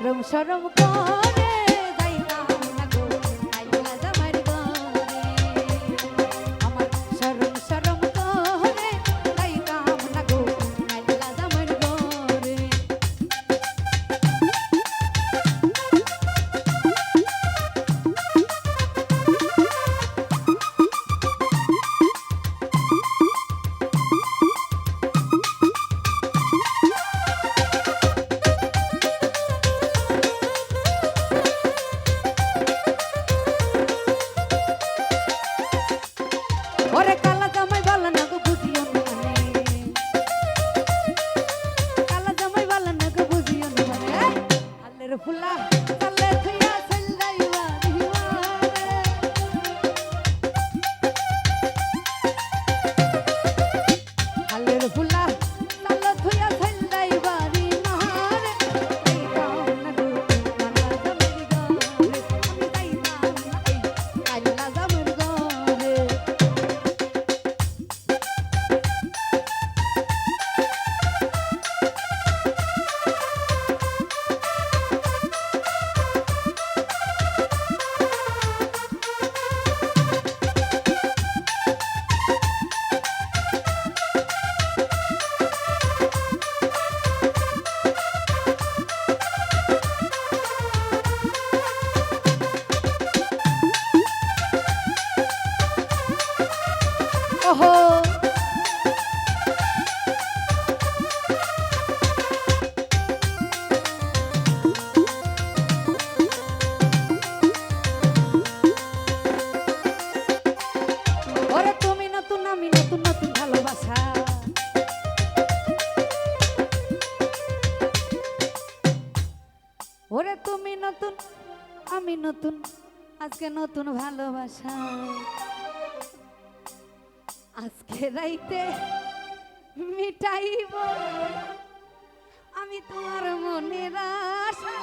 শরম শরম কর। ফুলা আমি নতুন আজকে নতুন ভালোবাসা। আজকে রাইতে মিটাইব। আমি তোমার মনের আশা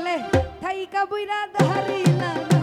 চলে থাইকা বুইরা ধারি লাগা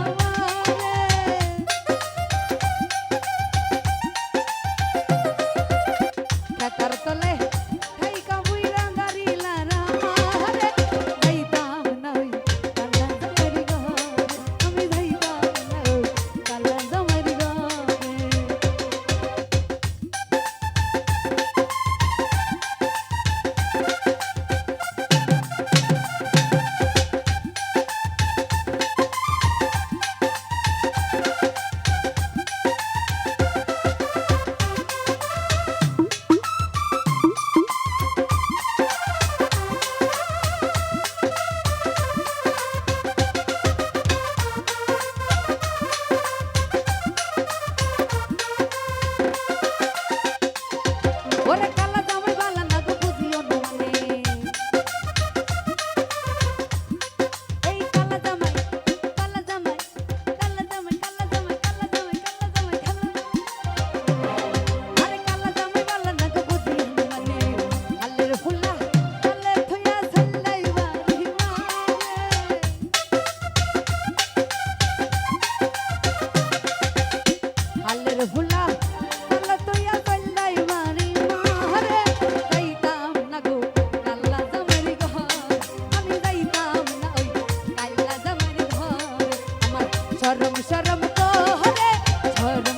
তোহরে ঝড়